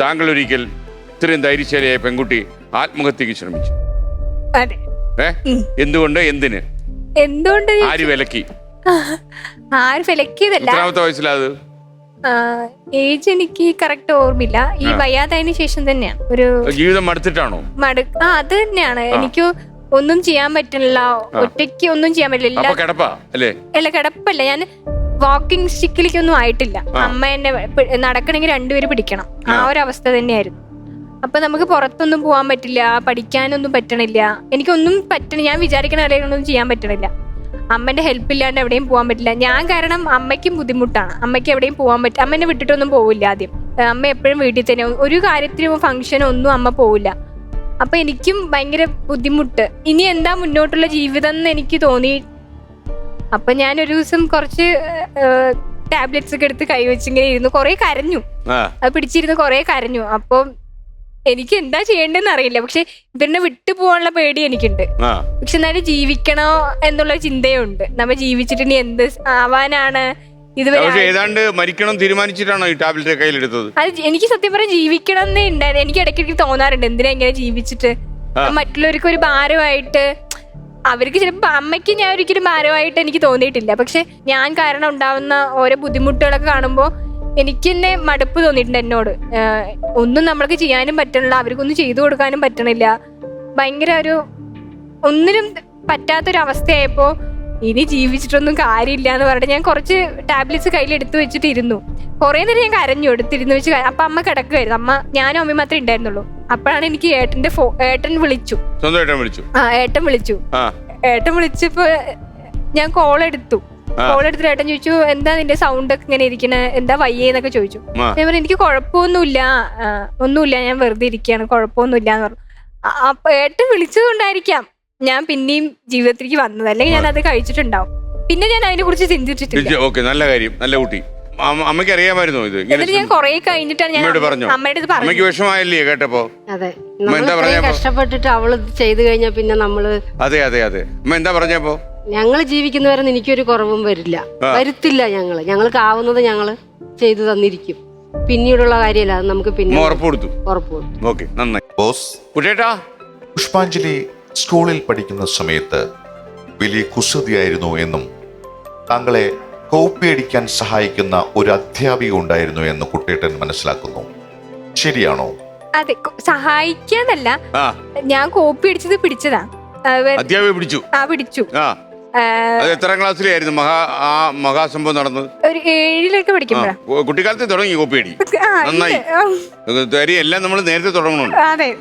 താങ്കൾ ഒരിക്കൽ ഇത്രയും ധൈര്യശാലിയായ പെൺകുട്ടി ആത്മഹത്യക്ക് ശ്രമിച്ചു. അതെ. ഏ? എന്തുകൊണ്ട്? എന്തിന്? എന്തുകൊണ്ട് ആര് വിലക്കി? ആര് വിലക്കിയതല്ല. എത്രാമത്തെ വയസ്സിലത് ഏജ് എനിക്ക് കറക്റ്റ് ഓർമ്മയില്ല. ഈ വയ്യാതായതിനു ശേഷം തന്നെയാണ് ഒരു ജീവിതം മടുത്തിട്ടാണോ? മടു ആ അത് തന്നെയാണ്. എനിക്ക് ഒന്നും ചെയ്യാൻ പറ്റില്ല. ഒറ്റയ്ക്ക് ഒന്നും ചെയ്യാൻ പറ്റില്ല. അല്ല കിടപ്പല്ല. ഞാൻ വാക്കിംഗ് സ്റ്റിക്കിലേക്കൊന്നും ആയിട്ടില്ല. അമ്മ എന്നെ പി- നടക്കണമെങ്കിൽ രണ്ടുപേര് പിടിക്കണം. ആ. ഒരു അവസ്ഥ തന്നെയായിരുന്നു. അപ്പൊ നമുക്ക് പുറത്തൊന്നും പോകാൻ പറ്റില്ല പഠിക്കാനൊന്നും പറ്റണില്ല. എനിക്കൊന്നും പറ്റണ ഞാൻ വിചാരിക്കണ കാര്യങ്ങളൊന്നും ചെയ്യാൻ പറ്റണില്ല. അമ്മന്റെ ഹെൽപ്പ് ഇല്ലാണ്ട് എവിടെയും പോകാൻ പറ്റില്ല. ഞാൻ കാരണം അമ്മയ്ക്കും ബുദ്ധിമുട്ടാണ്. അമ്മയ്ക്ക് എവിടെയും പോകാൻ പറ്റില്ല അമ്മ എന്നെ വിട്ടിട്ടൊന്നും പോവില്ല ആദ്യം. അമ്മ എപ്പോഴും വീട്ടിൽ തന്നെ. ഒരു കാര്യത്തിനും ഫംഗ്ഷനോ ഒന്നും അമ്മ പോവില്ല. അപ്പൊ എനിക്കും ഭയങ്കര ബുദ്ധിമുട്ട്. ഇനി എന്താ മുന്നോട്ടുള്ള ജീവിതം എന്ന് എനിക്ക് തോന്നി അപ്പൊ ഞാൻ ഒരു ദിവസം കുറച്ച് ടാബ്ലറ്റ്സ് ഒക്കെ എടുത്ത് കൈവച്ചിങ്ങനെ ഇരുന്നു. കുറെ കരഞ്ഞു. അത് പിടിച്ചിരുന്ന് കുറെ കരഞ്ഞു. അപ്പം എനിക്ക് എന്താ ചെയ്യേണ്ടതെന്ന് അറിയില്ല. പക്ഷെ ഇവരിനെ വിട്ടു പോകാനുള്ള പേടി എനിക്കുണ്ട്. പക്ഷെ എന്നാലും ജീവിക്കണോ എന്നുള്ള ചിന്തയുണ്ട്. നമ്മ ജീവിച്ചിട്ട് ഇനി എന്ത് ആവാനാണ് ഏതാണ്ട് മരിക്കണം തീരുമാനിച്ചിട്ടാണോ ഈ ടാബ്ലറ്റ് കയ്യിലെടുത്തത്? അത് എനിക്ക് സത്യം പറഞ്ഞാൽ ജീവിക്കണം എന്നേ ഉണ്ടായിരുന്നു. എനിക്ക് ഇടയ്ക്കിടയ്ക്ക് തോന്നാറുണ്ട്. എന്തിനാ ഇങ്ങനെ ജീവിച്ചിട്ട്? മറ്റുള്ളവർക്ക് ഒരു ഭാരമായിട്ട് അവർക്ക് ചിലപ്പോൾ അമ്മയ്ക്ക് ഞാൻ ഒരിക്കലും ഭാരമായിട്ട് എനിക്ക് തോന്നിയിട്ടില്ല. പക്ഷെ ഞാൻ കാരണം ഉണ്ടാവുന്ന ഓരോ ബുദ്ധിമുട്ടുകളൊക്കെ കാണുമ്പോൾ എനിക്ക് തന്നെ മടുപ്പ് തോന്നിയിട്ടുണ്ട് എന്നോട്. ഒന്നും നമ്മൾക്ക് ചെയ്യാനും പറ്റണില്ല അവർക്കൊന്നും ചെയ്തു കൊടുക്കാനും പറ്റണില്ല. ഭയങ്കര ഒരു ഒന്നിനും പറ്റാത്തൊരവസ്ഥയായപ്പോ ഇനി ജീവിച്ചിട്ടൊന്നും കാര്യമില്ല എന്ന് പറഞ്ഞിട്ട് ഞാൻ കുറച്ച് ടാബ്ലറ്റ്സ് കയ്യിൽ എടുത്തു വെച്ചിട്ടിരുന്നു. കുറേ നേരം ഞാൻ കരഞ്ഞു എടുത്തിരുന്ന് വെച്ച് അപ്പൊ അമ്മ കിടക്കുമായിരുന്നു അമ്മ ഞാനും അമ്മയും മാത്രമേ ഉണ്ടായിരുന്നുള്ളൂ. അപ്പോഴാണ് എനിക്ക് ഏട്ടന്റെ ഫോ ഏട്ടൻ വിളിച്ചു. സ്വന്തമായിട്ട് വിളിച്ചു? ആ ഏട്ടൻ വിളിച്ചു. ആ. ഏട്ടൻ വിളിച്ചപ്പോ ഞാൻ കോൾ എടുത്തു. കോൾ എടുത്തിട്ട് ഏട്ടൻ ചോദിച്ചു എന്താ നിന്റെ സൗണ്ട് ഒക്കെ ഇങ്ങനെ ഇരിക്കണേ? എന്താ വയ്യേന്നൊക്കെ ചോദിച്ചു. ഞാൻ പറഞ്ഞു എനിക്ക് കുഴപ്പമൊന്നുമില്ല. ആ, ഒന്നുമില്ല. ഞാൻ വെറുതെ ഇരിക്കുകയാണ്. കുഴപ്പമൊന്നുമില്ല. എന്ന് പറഞ്ഞു. അ- അപ്പൊ ഏട്ടൻ വിളിച്ചത് കൊണ്ടായിരിക്കാം. ഞാൻ പിന്നെയും ജീവിതത്തിലേക്ക് വന്നത്. അല്ലെങ്കിൽ ഞാൻ അത് കഴിച്ചിട്ടുണ്ടാവും. പിന്നെ ഞാൻ അതിനെ കുറിച്ച് ചിന്തിച്ചിട്ടില്ല ഓക്കെ. നല്ല കാര്യം. നല്ല കുട്ടി. അമ്മയ്ക്ക് അറിയാമായിരുന്നോ ഇത്? എന്നിട്ട് ഞാൻ കുറെ കഴിഞ്ഞിട്ടാണ് ഞാൻ അമ്മയോട് പറഞ്ഞോ? അമ്മയുടെ അടുത്ത് അമ്മയ്ക്ക് പറഞ്ഞു വിഷമായില്ലേ കേട്ടപ്പോ? അതെ. നമ്മൾ എന്താ ഇത്രയും പറഞ്ഞപ്പോ? കഷ്ടപ്പെട്ടിട്ട് അവൾ ഇത് ചെയ്തു കഴിഞ്ഞാൽ പിന്നെ നമ്മൾ അതെ അതെ അതെ. അമ്മ എന്താ പറഞ്ഞപ്പോ ഞങ്ങൾ ജീവിക്കുന്നവരെ എനിക്കൊരു കുറവും വരില്ല. ആ. വരുത്തില്ല ഞങ്ങൾ. ഞങ്ങൾക്ക് ആവുന്നത് ഞങ്ങൾ ചെയ്തു തന്നിരിക്കും. പിന്നീടുള്ള കാര്യമല്ല അത് നമുക്ക് അമ്മ പിന്നെ ഉറപ്പ് കൊടുത്തു. ഉറപ്പ് കൊടുക്കും. ഓക്കെ നന്നായി. ബോസ്. കുട്ടേട്ടാ? പുഷ്പാഞ്ജലി സ്കൂളിൽ പഠിക്കുന്ന സമയത്ത് വലിയ കുസൃതിയായിരുന്നു എന്നും താങ്കളെ കോപ്പിയടിക്കാൻ സഹായിക്കുന്ന ഒരു അധ്യാപിക ഉണ്ടായിരുന്നു എന്ന് കുട്ടേട്ടൻ മനസ്സിലാക്കുന്നു. ശരിയാണോ? അതെ സഹായിക്കാനല്ല സഹായിക്കാന്നല്ല. ആ. ഞാൻ കോപ്പി അടിച്ചത് പിടിച്ചതാ. അധ്യാപിക പിടിച്ചു? ആ പിടിച്ചു. അത് ക്ലാസ്സിലായിരുന്നു? മഹാ ആ മഹാസംഭവം നടന്നത്? ഒരു ഏഴിലൊക്കെ പഠിക്കുമ്പോഴാ. കുട്ടിക്കാലത്ത് തുടങ്ങി കോപ്പിയടി നന്നായി. കാര്യം എല്ലാം നമ്മൾ നേരത്തെ തുടങ്ങണുണ്ട് അതെ.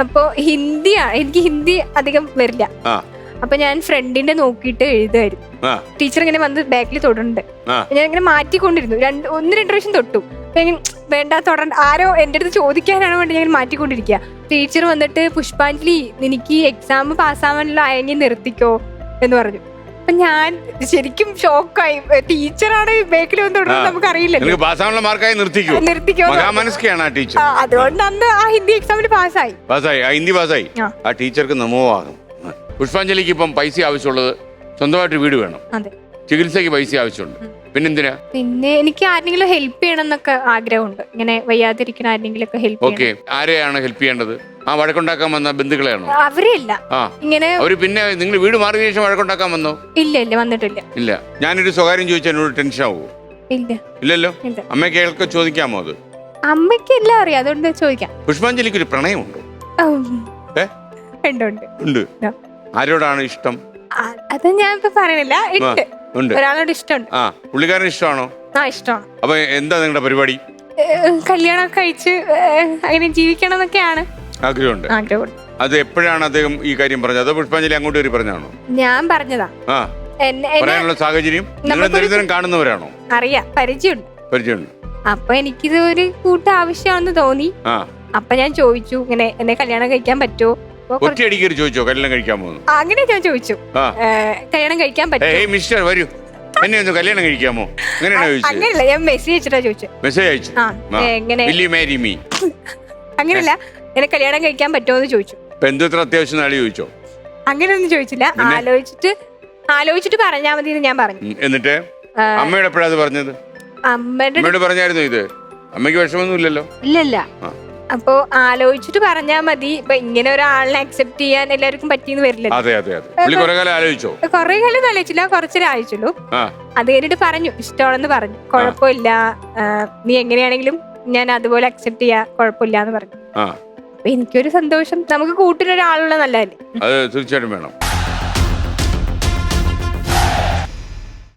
അപ്പൊ ഹിന്ദിയാ എനിക്ക് ഹിന്ദി അധികം വരില്ല. ആ. അപ്പൊ ഞാൻ ഫ്രണ്ടിന്റെ നോക്കിയിട്ട് എഴുതായിരുന്നു. ആ. ടീച്ചർ ഇങ്ങനെ വന്ന് ബാക്കിൽ തൊടുന്നുണ്ട് ആ. ഞാൻ ഇങ്ങനെ മാറ്റിക്കൊണ്ടിരുന്നു. രണ്ട് ഒന്ന് രണ്ട് പ്രാവശ്യം തൊട്ടു. അപ്പൊ ഞാൻ വേണ്ട തൊടണ്ട. ആരോ എന്റെ അടുത്ത് ചോദിക്കാനാണ് വേണ്ടി ഞാൻ മാറ്റിക്കൊണ്ടിരിക്കുക ടീച്ചർ വന്നിട്ട് പുഷ്പാഞ്ജലി നിനക്ക് എക്സാം പാസ്സാവാനുള്ള അയങ്ങി നിർത്തിക്കോ എന്ന് പറഞ്ഞു. അപ്പൊ ഞാൻ ശരിക്കും ഷോക്കായി ടീച്ചറാണ് ബാക്കിൽ വന്ന് തൊടുന്നത് നമുക്ക് അറിയില്ല നിനക്ക് മാർക്കായി നിർത്തിക്കോ. നിർത്തിക്കോ എന്ന് പറഞ്ഞു. മഹാമനസ്കയാണ് ആ ടീച്ചർ ആ, അതുകൊണ്ട് അന്ന് ആ ഹിന്ദി എക്സാമിന് പാസ്സായി. പാസ്സായി. ആ ഹിന്ദി പാസ്സായി. ആ. ആ ടീച്ചർക്ക് നമോവാകും പുഷ്പാഞ്ജലിക്ക് ഇപ്പം പൈസ ആവശ്യമുള്ളത് സ്വന്തമായിട്ട് വീട് വേണം. അതെ. ചികിത്സയ്ക്ക് പൈസ ആവശ്യമുണ്ട്. പിന്നെന്തിനാ? പിന്നെ എനിക്ക് ആരെങ്കിലും ഹെൽപ്പ് ചെയ്യണം എന്നൊക്കെ ആഗ്രഹമുണ്ട്. ഇങ്ങനെ വയ്യാതിരിക്കുന്ന ആരെങ്കിലും ഒക്കെ ഹെൽപ്പ് ഓക്കെ. ആരെയാണ് ഹെൽപ്പ് ചെയ്യേണ്ടത്? ആ വഴക്കുണ്ടാക്കാൻ വന്ന ബന്ധുക്കളെയാണോ? അവരില്ല ആ. ഇങ്ങനെ അവർ പിന്നെ നിങ്ങൾ വീട് മാറിയ ശേഷം വഴക്കുണ്ടാക്കാൻ വന്നോ? ഇല്ല ഇല്ല വന്നിട്ടില്ല. ഇല്ല. ഞാനൊരു സ്വകാര്യം ചോദിച്ചാൽ എന്നോട് ടെൻഷൻ ആവുമോ ഇല്ല. ഇല്ലല്ലോ? ഇല്ല. കേൾക്ക ചോദിക്കാമോ അത്? അമ്മയ്ക്ക് എല്ലാം അറിയാം. അതുകൊണ്ട് ചോദിക്കാം. പുഷ്പാഞ്ജലിക്ക് ഒരു പ്രണയമുണ്ടോ? ഉം. ഏ? ഉണ്ട് ഉണ്ട്. ഉണ്ട്. ആരോടാണ് ഇഷ്ടം? അത് ഞാൻ ഇപ്പൊ പറയണില്ല ഉണ്ട്. ഒരാളോട് ഇഷ്ടമുണ്ട്. ആ പുള്ളിക്കാരൻ ഇഷ്ടമാണോ? ആ ഇഷ്ടമാണ്. അപ്പൊ എന്താ നിങ്ങളുടെ പരിപാടി? കല്യാണം കഴിച്ച് അങ്ങനെ ജീവിക്കണം എന്നൊക്കെയാണ് ആഗ്രഹമുണ്ട്. ആഗ്രഹമുണ്ട്. അത് എപ്പോഴാണ് അദ്ദേഹം ഈ കാര്യം പറഞ്ഞത്? അതോ പുഷ്പാഞ്ജലി അങ്ങോട്ട് കയറി പറഞ്ഞാണോ ഞാൻ പറഞ്ഞതാ. ആ. പറയാനുള്ള സാഹചര്യം? നിങ്ങൾ കാണുന്നവരാണോ? അറിയാം. പരിചയമുണ്ട്. പരിചയമുണ്ട്. അപ്പൊ എനിക്കിത് ഒരു കൂട്ട ആവശ്യമാണെന്ന് തോന്നി അപ്പൊ ഞാൻ ചോദിച്ചു ഇങ്ങനെ എന്നെ കല്യാണം കഴിക്കാൻ പറ്റുമോ? ഒറ്റയടിക്ക് ഒരു ചോദിച്ചോ? കല്യാണം കഴിക്കാൻ പോകുന്നു. അങ്ങനെ ഞാൻ ചോദിച്ചു. ആ. കല്യാണം കഴിക്കാൻ പറ്റും ഏയ് മിസ്റ്റർ വരൂ. എന്നെ ഒന്ന് കല്യാണം കഴിക്കാമോ? അങ്ങനെയാണോ ചോദിച്ചത്? അങ്ങനെയല്ല ഞാൻ മെസ്സേജ് അയച്ചിട്ടാ ചോദിച്ചു. മെസ്സേജ് അയച്ചു. ആ എങ്ങനെ? വില്ലി മാരി മീ അങ്ങനെയല്ല എന്നെ കല്യാണം കഴിക്കാൻ പറ്റുമോ എന്ന് ചോദിച്ചു. ഇപ്പൊ എന്തോ ഇത്ര അത്യാവശ്യം നാളെ ചോദിച്ചോ? അങ്ങനെയൊന്നും ചോദിച്ചില്ല. പിന്നെ? ആലോചിച്ചിട്ട് ആലോചിച്ചിട്ട് പറഞ്ഞാൽ മതി എന്ന് ഞാൻ പറഞ്ഞു. ഉം, എന്നിട്ട്? ആ, അമ്മയോട് എപ്പോഴാ അത് പറഞ്ഞത്? അമ്മയുടെ അമ്മയോട് പറഞ്ഞായിരുന്നു ഇത്? അമ്മയ്ക്ക് വിഷമൊന്നും ഇല്ലല്ലോ? ഇല്ല അപ്പോ ആലോചിച്ചിട്ട് പറഞ്ഞാ മതി. ഇപ്പൊ ഇങ്ങനെ ഒരാളിനെ അക്സെപ്റ്റ് ചെയ്യാൻ എല്ലാവർക്കും പറ്റിയെന്ന് വരില്ല. അതെ അതെ അതെ. പുള്ളി കുറെ കാലം ആലോചിച്ചോ? കുറെ കാലം ആലോചിച്ചില്ല. കുറച്ചൊരു ആലോചിച്ചുള്ളൂ. അത് കഴിഞ്ഞിട്ട് പറഞ്ഞു ഇഷ്ടമാണെന്ന് പറഞ്ഞു. കുഴപ്പമില്ല. ആ, നീ എങ്ങനെയാണെങ്കിലും ഞാൻ അതുപോലെ അക്സെപ്റ്റ് ചെയ്യാ. കുഴപ്പമില്ല എന്ന് പറഞ്ഞു. ആ. അപ്പൊ എനിക്കൊരു സന്തോഷം. നമുക്ക് കൂട്ടിനൊരാളുള്ള നല്ലതല്ലേ? അത് തീർച്ചയായിട്ടും വേണം.